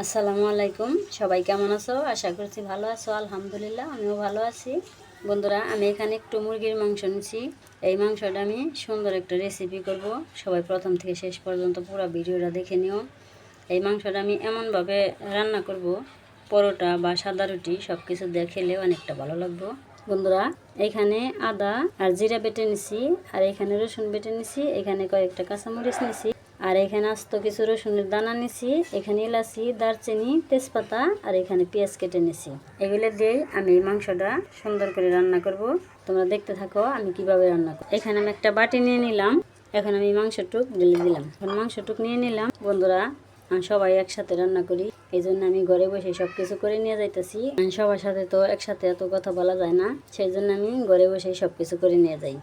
আসসালামু আলাইকুম। সবাই কেমন আছো? আশা করছি ভালো আছো। আলহামদুলিল্লাহ, আমিও ভালো আছি। বন্ধুরা, আমি এখানে একটু মুরগির মাংস নিচ্ছি। এই মাংসটা আমি সুন্দর একটা রেসিপি করব। সবাই প্রথম থেকে শেষ পর্যন্ত পুরো ভিডিওটা দেখে নিও। এই মাংসটা আমি এমনভাবে রান্না করব। পরোটা বা সাদা রুটি সব কিছু দিয়ে অনেকটা ভালো লাগবে। বন্ধুরা, এখানে আদা আর জিরা বেটে নিছি। আর এখানে রসুন বেটে নিছি। এখানে কয়েকটা কাঁচামরিচ নিছি। আর এখানে আস্ত কিছু রসুনের দানা নিছি, এখানে এলাচি দারচিনি, তেজপাতা আর এখানে পেঁয়াজ কেটে নিছি। এগুলো দিয়ে আমি এই মাংসটা সুন্দর করে রান্না করব। তোমরা দেখতে থাকো আমি কীভাবে রান্না করব। এখানে আমি একটা বাটি নিয়ে নিলাম। এখন আমি মাংসটুক ঢেলে দিলাম। এখন মাংসটুক নিয়ে নিলাম। বন্ধুরা সবাই একসাথে রান্না করি। এই জন্য আমি ঘরে বসে সব কিছু করে নিয়ে যাইতেছি। সবার সাথে তো একসাথে এত কথা বলা যায় না। সেই জন্য আমি ঘরে বসে সব কিছু করে নিয়ে যাই।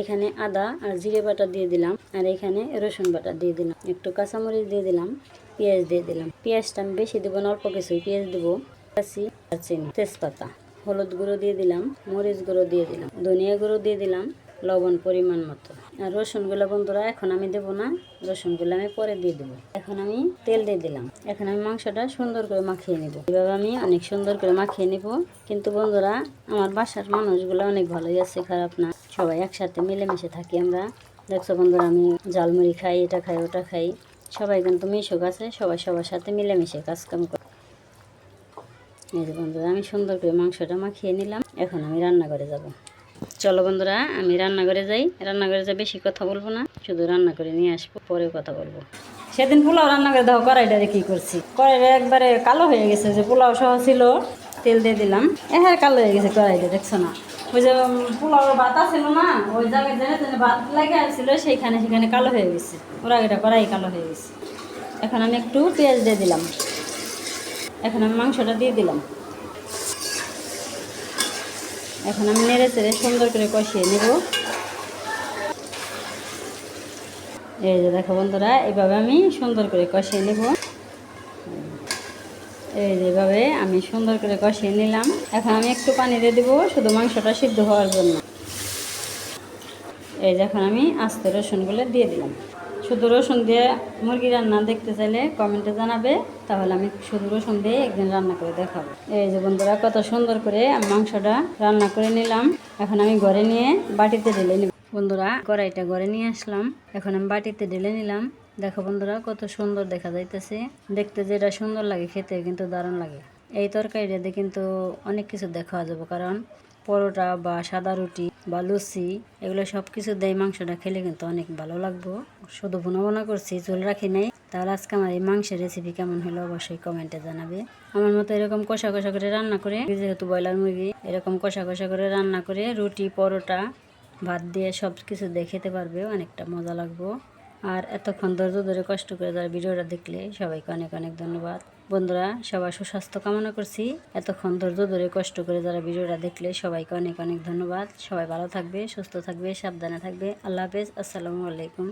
এখানে আদা আর জিরে বাটা দিয়ে দিলাম আর এখানে রসুন বাটা দিয়ে দিলাম। একটু কাঁচামরিচ দিয়ে দিলাম, পেঁয়াজ দিয়ে দিলাম। পেঁয়াজটা আমি বেশি দেবো না, অল্প কিছু পেঁয়াজ দেবো। কাশি আর চিনি, তেজপাতা, হলুদ গুঁড়ো দিয়ে দিলাম, মরিচ গুঁড়ো দিয়ে দিলাম, ধনিয়া গুঁড়ো দিয়ে দিলাম, লবণ পরিমাণ মতো। রসুনগুলো বন্ধুরা, এখন আমি দেবো না, রসুনগুলো আমি পরে দিয়ে দেবো। এখন আমি তেল দিয়ে দিলাম। এখন আমি মাংসটা সুন্দর করে মাখিয়ে নিব। এভাবে আমি অনেক সুন্দর করে মাখিয়ে নিব। কিন্তু বন্ধুরা, আমার বাসার মানুষগুলো অনেক ভালোই আছে, খারাপ না। সবাই একসাথে মিলেমিশে থাকি আমরা। দেখছ বন্ধুরা, আমি জালমুড়ি খাই, এটা খাই, ওটা খাই। সবাই কিন্তু মিশুক আছে, সবাই সবার সাথে মিলেমিশে কাজকাম করে। এই যে বন্ধুরা, আমি সুন্দর করে মাংসটা মাখিয়ে নিলাম। এখন আমি রান্নাঘরে যাব। চলো বন্ধুরা, আমি রান্নাঘরে যাই। রান্নাঘরে যা বেশি কথা বলব না, শুধু রান্না করে নিয়ে আসব পরে কথা বলব। সেদিন পোলাও রান্না করে দেখো কড়াইটারে কি করছি? কড়াইটা একবারে কালো হয়ে গেছে যে পোলাও সহ ছিল, তেল দিয়ে দিলাম। হ্যাঁ কালো হয়ে গেছে কড়াইটা, দেখছ না? ওই যে পোলাও ভাত ছিল না, ওই জায়গায় যেখানে ভাত লাগে আসছিল সেইখানে সেখানে কালো হয়ে গেছে। ওরা এটা কড়াই কালো হয়ে গেছে। এখন আমি একটু পেঁয়াজ দিয়ে দিলাম। এখন আমি মাংসটা দিয়ে দিলাম। এখন আমি নেড়ে চেড়ে সুন্দর করে কষিয়ে নেব। এই যে দেখো বন্ধুরা এইভাবে আমি সুন্দর করে কষিয়ে নেব। এই যেভাবে আমি সুন্দর করে কষিয়ে নিলাম। এখন আমি একটু পানি দিয়ে দেবো, শুধু মাংসটা সিদ্ধ হওয়ার জন্য। এই যে এখন আমি আস্তে রসুনগুলো দিয়ে দিলাম। শুধু রসুন দিয়ে মুরগি রান্না দেখতে চাইলে কমেন্টে জানাবে। তাহলে আমি শুধু রসুন দিয়ে একদিন রান্না করে দেখাবো। এই যে বন্ধুরা, কত সুন্দর করে আমি মাংসটা রান্না করে নিলাম। এখন আমি ঘরে নিয়ে বাটিতে ঢেলে নিব। বন্ধুরা, কড়াইটা ঘরে নিয়ে আসলাম। এখন আমি বাটিতে ঢেলে নিলাম। দেখো বন্ধুরা, কত সুন্দর দেখা যাইতেছে। দেখতে যেটা সুন্দর লাগে খেতে কিন্তু দারুণ লাগে। এই তরকারিটাতে কিন্তু অনেক কিছু দেখা যাবে, কারণ পরোটা বা সাদা রুটি বা লুচি এগুলো সব কিছু দেয় মাংসটা খেলে কিন্তু অনেক ভালো লাগবো। শুধু ভুনা ভুনা করছি চুল রাখি নাই। তাহলে আজকে আমার এই মাংসের রেসিপি কেমন হলো অবশ্যই কমেন্টে জানাবে। আমার মতো এরকম কষা কষা করে রান্না করে যেহেতু ব্রয়লার মুরগি, এরকম কষা কষা করে রান্না করে রুটি, পরোটা, ভাত দিয়ে সব কিছু দিয়ে খেতে পারবে, অনেকটা মজা লাগবো। আর এতক্ষণ ধৈর্য ধরে কষ্ট করে যারা ভিডিওটা দেখলে সবাইকে অনেক অনেক ধন্যবাদ। বন্ধুরা, সবার সুস্বাস্থ্য কামনা করছি। এতক্ষণ ধৈর্য ধরে কষ্ট করে যারা ভিডিওটা দেখলে সবাইকে অনেক অনেক ধন্যবাদ। সবাই ভালো থাকবে, সুস্থ থাকবে, সাবধানে থাকবে। আল্লাহ হাফেজ। আসসালামু আলাইকুম।